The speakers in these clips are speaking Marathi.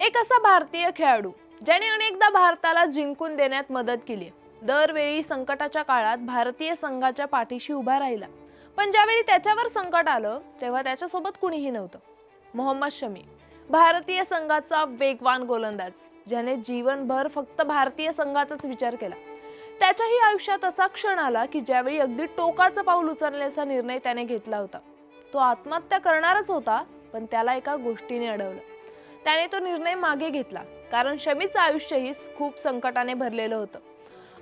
एक असा भारतीय खेळाडू ज्याने अनेकदा भारताला जिंकून देण्यात मदत केली. दरवेळी संकटाच्या काळात भारतीय संघाच्या पाठीशी उभा राहिला. पण ज्यावेळी त्याच्यावर संकट आलं तेव्हा त्याच्यासोबत कुणीही नव्हतं. मोहम्मद शमी भारतीय संघाचा वेगवान गोलंदाज ज्याने जीवनभर फक्त भारतीय संघाचाच विचार केला. त्याच्याही आयुष्यात असा क्षण आला की ज्यावेळी अगदी टोकाचं पाऊल उचलण्याचा निर्णय त्याने घेतला होता. तो आत्महत्या करणारच होता पण त्याला एका गोष्टीने अडवलं. त्याने तो निर्णय मागे घेतला कारण शमीचं आयुष्यही खूप संकटाने भरलेलं होतं.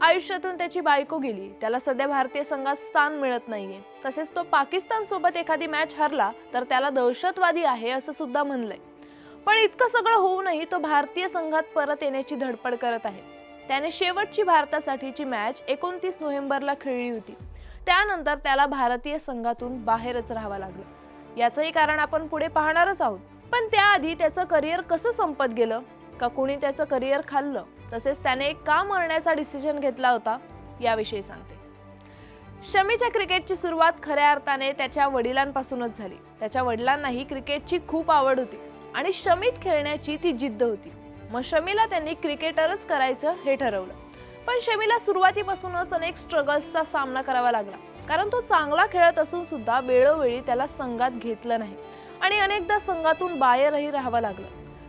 आयुष्यातून त्याची बायको गेली त्याला सध्या भारतीय संघात स्थान मिळत नाहीये. तसेच तो पाकिस्तान सोबत एखादी मॅच हरला तर त्याला दहशतवादी आहे असं सुद्धा म्हणलंय. पण इतकं सगळं होऊनही तो भारतीय संघात परत येण्याची धडपड करत आहे. त्याने शेवटची भारतासाठीची मॅच एकोणतीस नोव्हेंबरला खेळली होती. त्यानंतर त्याला भारतीय संघातून बाहेरच राहावं लागलं. याचंही कारण आपण पुढे पाहणारच आहोत. पण त्याआधी त्याचं करिअर कसं संपत गेलं? का कोणी त्याचं करिअर खाल्लं? तसेच त्याने का मरण्याचा डिसिजन घेतला होता? याविषयी सांगते. शमीच्या क्रिकेटची सुरुवात खऱ्या अर्थाने त्याच्या वडिलांपासूनच झाली. त्याच्या वडिलांनाही क्रिकेटची खूप आवड होती आणि शमीत खेळण्याची ती जिद्द होती. मग शमीला त्यांनी क्रिकेटरच करायचं हे ठरवलं. पण शमीला सुरुवातीपासूनच अनेक स्ट्रगल्सचा सामना करावा लागला. कारण तो चांगला खेळत असून सुद्धा वेळोवेळी त्याला संघात घेतलं नाही. आणि अनेकदा संघातून बाहेरही राहावं लागलं.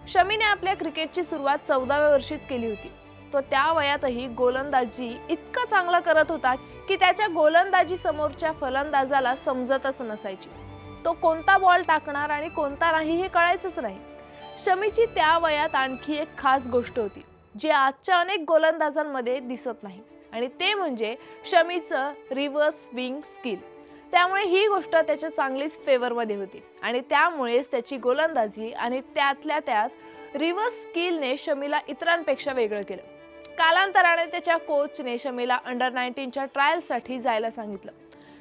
शमीने आपल्या क्रिकेटची सुरुवात चौदाव्या वर्षीच केली होती. तो त्या वयातही गोलंदाजी इतका चांगला करत होता की त्याच्या गोलंदाजी समोरच्या फलंदाजाला समजतच नसायची. तो कोणता बॉल टाकणार आणि कोणता नाही हे कळायचंच नाही. शमीची त्या वयात आणखी एक खास गोष्ट होती जी आजच्या अनेक गोलंदाजांमध्ये दिसत नाही. आणि ते म्हणजे शमीचं रिव्हर्स स्विंग स्किल. त्यामुळे ही गोष्ट त्याच्या चांगलीच फेवरमध्ये होती. आणि त्यामुळेच त्याची गोलंदाजी आणि त्यातल्या त्यात रिव्हर्स स्किलने शमीला इतरांपेक्षा वेगळं केलं. कालांतराने त्याच्या कोचने शमीला अंडर नाईन्टीनच्या ट्रायलसाठी जायला सांगितलं.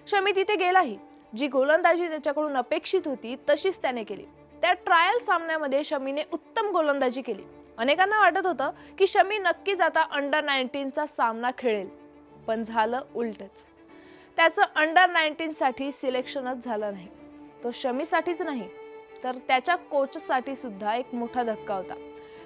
शमी तिथे गेलाही. जी गोलंदाजी त्याच्याकडून अपेक्षित होती तशीच त्याने केली. त्या ट्रायल सामन्यामध्ये शमीने उत्तम गोलंदाजी केली. अनेकांना वाटत होतं की शमी नक्कीच आता अंडर नाईन्टीनचा सामना खेळेल. पण झालं उलटच. त्याचं अंडर नाईन्टीनसाठी सिलेक्शनच झालं नाही. तो शमीसाठीच नाही तर त्याच्या कोचसाठी सुद्धा एक मोठा धक्का होता.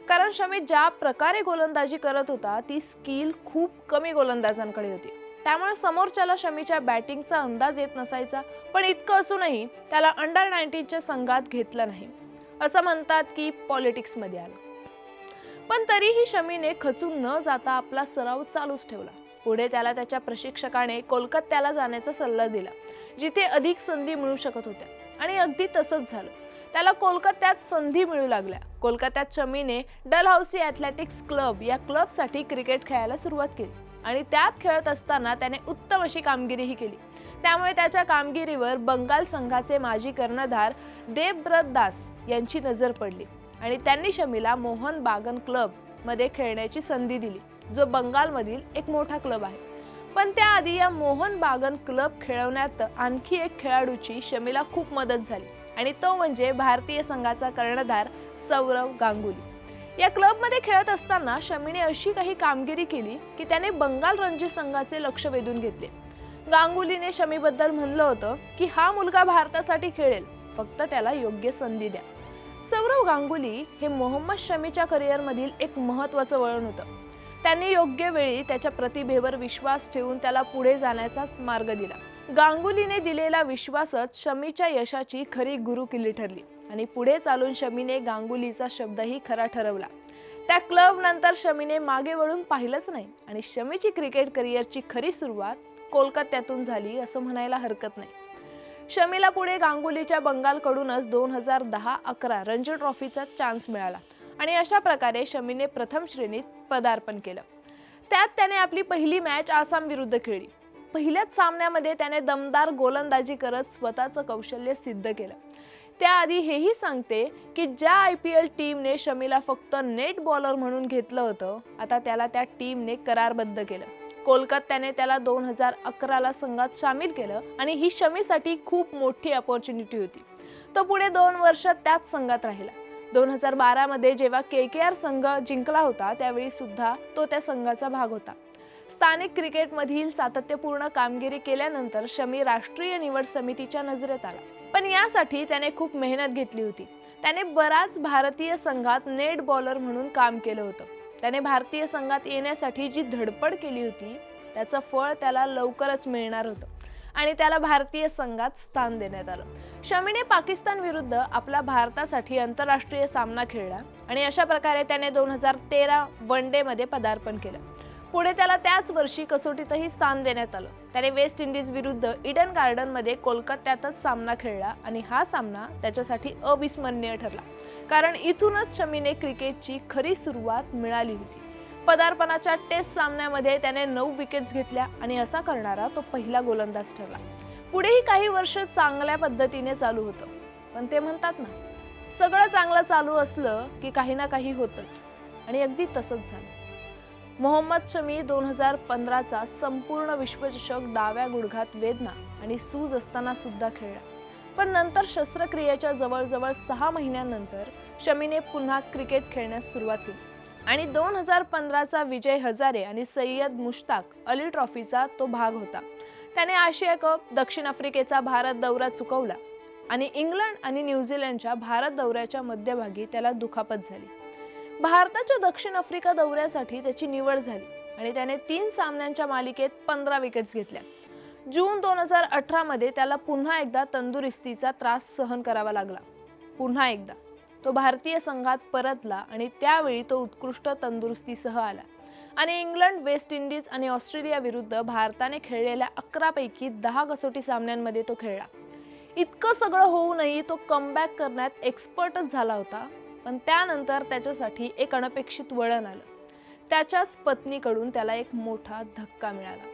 कारण शमी ज्या प्रकारे गोलंदाजी करत होता ती स्किल खूप कमी गोलंदाजांकडे होती. त्यामुळे समोरच्याला शमीच्या बॅटिंगचा अंदाज येत नसायचा पण इतकं असूनही त्याला अंडर नाईन्टीनच्या संघात घेतलं नाही. असं म्हणतात की पॉलिटिक्समध्ये आलं. पण तरीही शमीने खचून न जाता आपला सराव चालूच ठेवला. पुढे त्याला त्याच्या प्रशिक्षकाने कोलकात्याला जाण्याचा सल्ला दिला जिथे अधिक संधी मिळू शकत होत्या. आणि अगदी तसंच झालं. त्याला कोलकात्यात संधी मिळू लागल्या. कोलकात्यात शमीने डलहाऊसी ॲथलेटिक्स क्लब या क्लबसाठी क्रिकेट खेळायला सुरुवात केली आणि त्यात खेळत असताना त्याने उत्तम अशी कामगिरीही केली. त्यामुळे त्याच्या कामगिरीवर बंगाल संघाचे माजी कर्णधार देवव्रत दास यांची नजर पडली आणि त्यांनी शमीला मोहन बागन क्लबमध्ये खेळण्याची संधी दिली. जो बंगालमधील एक मोठा क्लब आहे. पण त्याआधी या मोहन बागन क्लब खेळवण्यात आणखी एक खेळाडूची शमीला खूप मदत झाली आणि तो म्हणजे भारतीय संघाचा कर्णधार सौरव गांगुली. या क्लबमध्ये खेळत असताना शमीने अशी काही कामगिरी केली की त्याने बंगाल रणजी संघाचे लक्ष वेधून घेतले. गांगुलीने शमीबद्दल म्हणलं होतं की हा मुलगा भारतासाठी खेळेल फक्त त्याला योग्य संधी द्या. सौरव गांगुली हे मोहम्मद शमीच्या करिअरमधील एक महत्त्वाचं वळण होतं. त्यांनी योग्य वेळी त्याच्या प्रतिभेवर विश्वास ठेवून त्याला पुढे जाण्याचा मार्ग दिला. गांगुलीने दिलेला विश्वासच शमीच्या यशाची खरी गुरुकिल्ली ठरली आणि पुढे चालून शमीने गांगुलीचा शब्दही खरा ठरवला. त्या क्लब नंतर शमीने मागे वळून पाहिलंच नाही आणि शमीची क्रिकेट करिअरची खरी सुरुवात कोलकात्यातून झाली असं म्हणायला हरकत नाही. शमीला पुढे गांगुलीच्या बंगालकडूनच दोन हजार दहा अकरा रणजी ट्रॉफीचा चान्स मिळाला. आणि अशा प्रकारे शमीने प्रथम श्रेणीत पदार्पण केलं. त्यात त्याने आपली पहिली मॅच आसाम विरुद्ध खेळली. पहिल्याच सामन्यामध्ये त्याने दमदार गोलंदाजी करत स्वतःचं कौशल्य सिद्ध केलं. त्याआधी हेही सांगते की ज्या आय पी एल टीमने शमीला फक्त नेट बॉलर म्हणून घेतलं होतं आता त्याला त्या टीमने करारबद्ध केलं. कोलकात्याने त्याला दोन हजार अकराला संघात सामील केलं आणि ही शमीसाठी खूप मोठी अपॉर्च्युनिटी होती. तो पुढे दोन वर्ष त्याच संघात राहिला. दोन हजार बारामध्ये जेव्हा के के आर संघ जिंकला होता त्यावेळी सुद्धा तो त्या संघाचा भाग होता. स्थानिक क्रिकेटमधील सातत्यपूर्ण कामगिरी केल्यानंतर शमी राष्ट्रीय निवड समितीच्या नजरेत आला. पण यासाठी त्याने खूप मेहनत घेतली होती. त्याने बराच भारतीय संघात नेट बॉलर म्हणून काम केलं होतं. त्याने भारतीय संघात येण्यासाठी जी धडपड केली होती त्याचं फळ त्याला लवकरच मिळणार होतं. आणि त्याला भारतीय संघात स्थान देण्यात आलं. शमीने पाकिस्तान विरुद्ध आपला भारतासाठी आंतरराष्ट्रीय सामना खेळला आणि अशा प्रकारे त्याने दोन हजार तेरा वन डे मध्ये पदार्पण केलं. पुढे त्याला त्याच वर्षी कसोटीतही स्थान देण्यात आलं. त्याने वेस्ट इंडिज विरुद्ध इडन गार्डनमध्ये कोलकात्यातच सामना खेळला आणि हा सामना त्याच्यासाठी अविस्मरणीय ठरला. कारण इथूनच शमीने क्रिकेटची खरी सुरुवात मिळाली होती. पदार्पणाच्या टेस्ट सामन्यामध्ये त्याने नऊ विकेट्स घेतल्या आणि असा करणारा तो पहिला गोलंदाज ठरला. पुढेही काही वर्ष चांगल्या पद्धतीने चालू होतं. पण ते म्हणतात ना सगळं चांगलं चालू असलं की काही ना काही होतच. आणि अगदी तसंच झालं. मोहम्मद शमी दोन हजार पंधराचा संपूर्ण विश्वचषक डाव्या गुडघात वेदना आणि सूज असताना सुद्धा खेळला. पण नंतर शस्त्रक्रियेच्या जवळजवळ सहा महिन्यानंतर शमीने पुन्हा क्रिकेट खेळण्यास सुरुवात केली. आणि दोन हजार पंधराचा विजय हजारे आणि सय्यद मुश्ताक अली ट्रॉफीचा तो भाग होता. त्याने आशिया कप दक्षिण आफ्रिकेचा भारत दौरा चुकवला आणि इंग्लंड आणि न्यूझीलंडच्या भारत दौऱ्याच्या मध्यभागी त्याला दुखापत झाली. भारताच्या दक्षिण आफ्रिका दौऱ्यासाठी त्याची निवड झाली आणि त्याने तीन सामन्यांच्या मालिकेत पंधरा विकेट्स घेतल्या. जून दोन हजार अठरामध्ये त्याला पुन्हा एकदा तंदुरुस्तीचा त्रास सहन करावा लागला. पुन्हा एकदा तो भारतीय संघात परतला आणि त्यावेळी तो उत्कृष्ट तंदुरुस्तीसह आला. आणि इंग्लंड वेस्ट इंडिज आणि ऑस्ट्रेलिया विरुद्ध भारताने खेळलेल्या अकरापैकी दहा कसोटी सामन्यांमध्ये तो खेळला. इतकं सगळं होऊनही तो कमबॅक करण्यात एक्सपर्टच झाला होता. पण त्यानंतर त्याच्यासाठी एक अनपेक्षित वळण आलं. त्याच्याच पत्नीकडून त्याला एक मोठा धक्का मिळाला.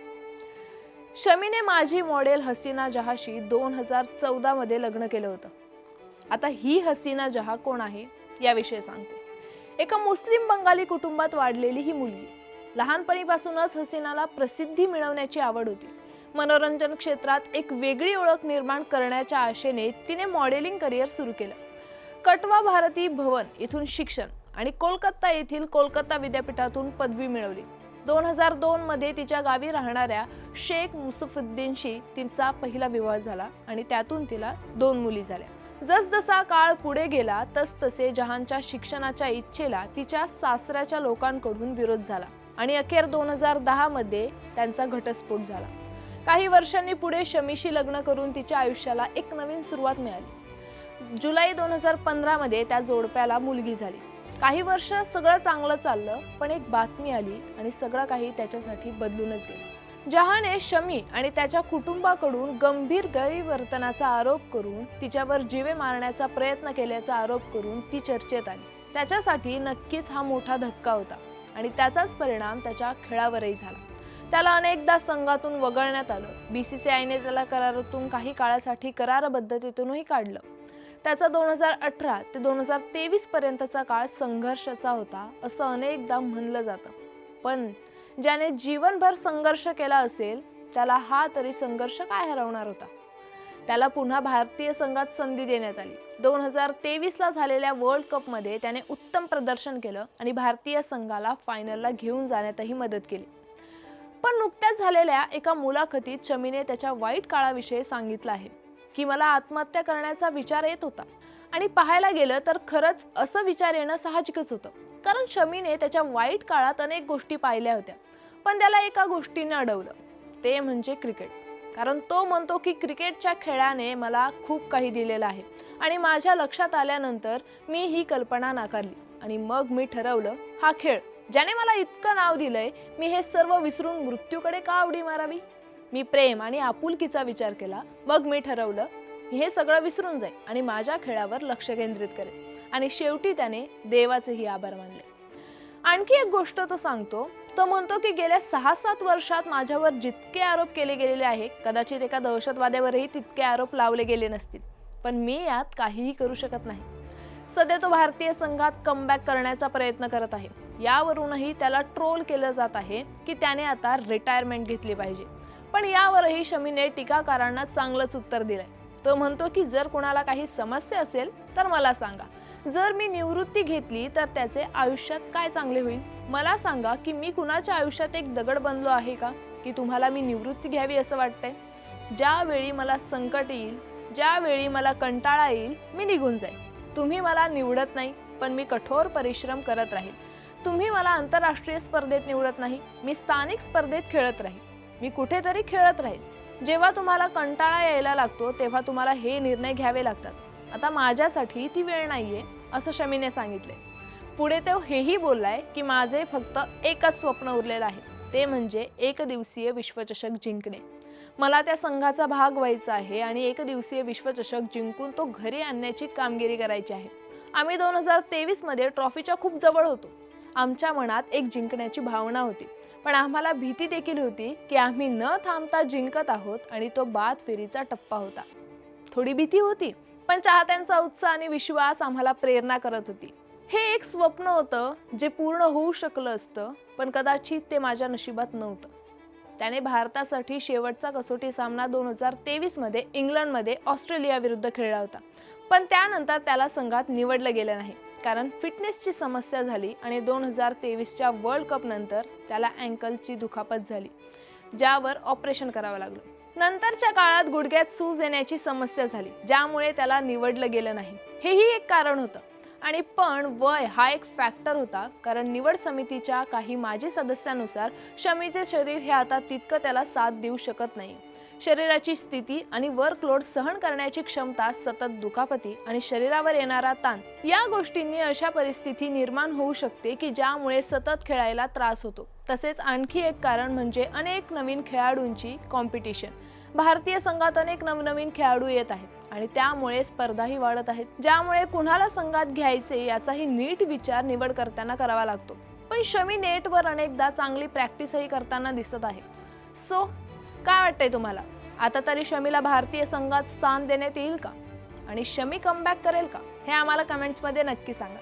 शमीने माझी मॉडेल हसीना जहाशी दोन हजार चौदामध्ये लग्न केलं होतं. आता ही हसीना जहा कोण आहे याविषयी सांगते. एका मुस्लिम बंगाली कुटुंबात वाढलेली ही मुलगी. लहानपणीपासूनच हसीनाला प्रसिद्धी मिळवण्याची आवड होती. मनोरंजन क्षेत्रात एक वेगळी ओळख निर्माण करण्याच्या आशेने तिने मॉडेलिंग करिअर सुरू केलं. कटवा भारती भवन इथून शिक्षण आणि कोलकाता येथील कोलकाता विद्यापीठातून पदवी मिळवली. दोन हजार दोन मध्ये तिच्या गावी राहणाऱ्या शेख मुसफुद्दीनशी तिचा पहिला विवाह झाला आणि त्यातून तिला दोन मुली झाल्या. जसजसा काळ पुढे गेला तसतसे जहानच्या शिक्षणाच्या इच्छेला तिच्या सासऱ्याच्या लोकांकडून विरोध झाला. आणि अखेर दोन हजार दहामध्ये त्यांचा घटस्फोट झाला. काही वर्षांनी पुढे शमीशी लग्न करून तिच्या आयुष्याला एक नवीन सुरुवात मिळाली. जुलै दोन हजार पंधरामध्ये त्या जोडप्याला मुलगी झाली. काही वर्ष सगळं चांगलं चाललं पण एक बातमी आली आणि सगळं काही त्याच्यासाठी बदलूनच गेलं. जहाने शमी आणि त्याच्या कुटुंबाकडून गंभीर गैरवर्तनाचा आरोप करून तिच्यावर जीवे मारण्याचा प्रयत्न केल्याचा आरोप करून ती चर्चेत आली. त्याच्यासाठी नक्कीच हा मोठा धक्का होता. आणि त्याचाच परिणाम त्याच्या खेळावरही झाला. त्याला अनेकदा संघातून वगळण्यात आलं. बी सी सी आयने त्याला करारातून काही काळासाठी करारबद्धतेतूनही काढलं. त्याचा दोन हजार अठरा ते दोन हजार तेवीस पर्यंतचा काळ संघर्षाचा होता असं अनेकदा म्हणलं जातं. पण ज्याने जीवनभर संघर्ष केला असेल त्याला हा तरी संघर्ष काय हरवणार होता? त्याला पुन्हा भारतीय संघात संधी देण्यात आली. दोन हजार तेवीसला झालेल्या वर्ल्ड कपमध्ये त्याने उत्तम प्रदर्शन केलं आणि भारतीय संघाला फायनलला घेऊन जाण्यातही मदत केली. पण नुकत्याच झालेल्या एका मुलाखतीत शमीने त्याच्या वाईट काळाविषयी सांगितलं आहे की मला आत्महत्या करण्याचा विचार येत होता आणि पाहायला गेलं तर खरंच असं विचार येणं साहजिकच होतं. कारण शमीने त्याच्या वाईट काळात अनेक गोष्टी पाहिल्या होत्या पण त्याला एका गोष्टीने अडवलं ते म्हणजे क्रिकेट. कारण तो म्हणतो की क्रिकेटच्या खेळाने मला खूप काही दिलेलं आहे. आणि माझ्या लक्षात आल्यानंतर मी ही कल्पना नाकारली आणि मग मी ठरवलं हा खेळ. ज्याने मला इतकं नाव दिलंय मी हे सर्व विसरून मृत्यूकडे का उडी मारावी? मी प्रेम आणि आपुलकीचा विचार केला. मग मी ठरवलं मी हे सगळं विसरून जाईल आणि माझ्या खेळावर लक्ष केंद्रित करेल आणि शेवटी त्याने देवाचेही आभार मानले. आणखी एक गोष्ट तो सांगतो. तो म्हणतो की गेल्या सहा सात वर्षात माझ्यावर जितके आरोप केले गेलेले आहे कदाचित एका दहशतवाद्यावरही तितके आरोप लावले गेले नसतील. पण मी यात काहीही करू शकत नाही. सध्या तो भारतीय संघात कमबॅक करण्याचा प्रयत्न करत आहे. यावरूनही त्याला ट्रोल केलं जात आहे की त्याने आता रिटायरमेंट घेतली पाहिजे. पण यावरही शमीने टीकाकारांना चांगलंच उत्तर दिलंय. तो म्हणतो की जर कोणाला काही समस्या असेल तर मला सांगा. जर मी निवृत्ती घेतली तर त्याचे आयुष्यात काय चांगले होईल? मला सांगा की मी कुणाच्या आयुष्यात एक दगड बनलो आहे का? की तुम्हाला मी निवृत्ती घ्यावी असं वाटतंय? ज्यावेळी मला संकट येईल ज्यावेळी मला कंटाळा येईल मी निघून जाईल तुम्ही मला निवडत नाही पण मी कठोर परिश्रम करत राहील. तुम्ही मला आंतरराष्ट्रीय स्पर्धेत निवडत नाही मी स्थानिक स्पर्धेत खेळत राहील. मी कुठेतरी खेळत राहील. जेव्हा तुम्हाला कंटाळा यायला लागतो तेव्हा तुम्हाला हे निर्णय घ्यावे लागतात. आता माझ्यासाठी ती वेळ नाहीये असं शमीने सांगितले. पुढे तो हेही बोललाय की माझे फक्त एकच स्वप्न उरलेलं आहे ते म्हणजे एक दिवसीय विश्वचषक जिंकणे. मला त्या संघाचा भाग व्हायचा आहे आणि एक दिवसीय विश्वचषक जिंकून तो घरी आणण्याची कामगिरी करायची आहे. आम्ही दोन हजार तेवीसमध्ये ट्रॉफीच्या खूप जवळ होतो. आमच्या मनात एक जिंकण्याची भावना होती पण आम्हाला भीती देखील होती की आम्ही न थांबता जिंकत आहोत आणि तो बाद फेरीचा टप्पा होता. थोडी भीती होती पण चाहत्यांचा उत्साह आणि विश्वास आम्हाला प्रेरणा करत होती. हे एक स्वप्न होतं जे पूर्ण होऊ शकलं असतं पण कदाचित ते माझ्या नशिबात नव्हतं. त्याने भारतासाठी शेवटचा कसोटी सामना दोन हजार तेवीसमध्ये इंग्लंडमध्ये ऑस्ट्रेलियाविरुद्ध खेळला होता. पण त्यानंतर त्याला संघात निवडलं गेलं नाही. कारण फिटनेसची समस्या झाली आणि दोन हजार तेवीसच्या वर्ल्ड कपनंतर त्याला अँकलची दुखापत झाली ज्यावर ऑपरेशन करावं लागलं. नंतरच्या काळात गुडघ्यात सूज येण्याची समस्या झाली ज्यामुळे त्याला निवडलं गेलं नाही. हेही एक कारण होतं. आणि पण वय हा एक फॅक्टर होता कारण निवड समितीच्या काही माजी सदस्यानुसार शमीचे शरीर हे आता तितकं त्याला साथ देऊ शकत नाही. शरीराची स्थिती आणि वर्कलोड सहन करण्याची क्षमता सतत दुखापती आणि शरीरावर येणारा ताण. या गोष्टींनी अशा परिस्थिती निर्माण होऊ शकते की ज्यामुळे सतत खेळायला त्रास होतो. तसेच आणखी एक कारण म्हणजे अनेक नवीन खेळाडूंची कॉम्पिटिशन भारतीय संघात अनेक नवनवीन खेळाडू येत आहेत आणि त्यामुळे स्पर्धाही वाढत आहेत. ज्यामुळे कुणाला संघात घ्यायचे याचाही नीट विचार निवड करताना करावा लागतो. पण शमी नेटवर अनेकदा चांगली प्रॅक्टिसही करताना दिसत आहे. सो काय वाटतंय तुम्हाला? आता तरी शमीला भारतीय संघात स्थान देण्यात येईल का? आणि शमी कमबॅक करेल का? हे आम्हाला कमेंट्समध्ये नक्की सांगा.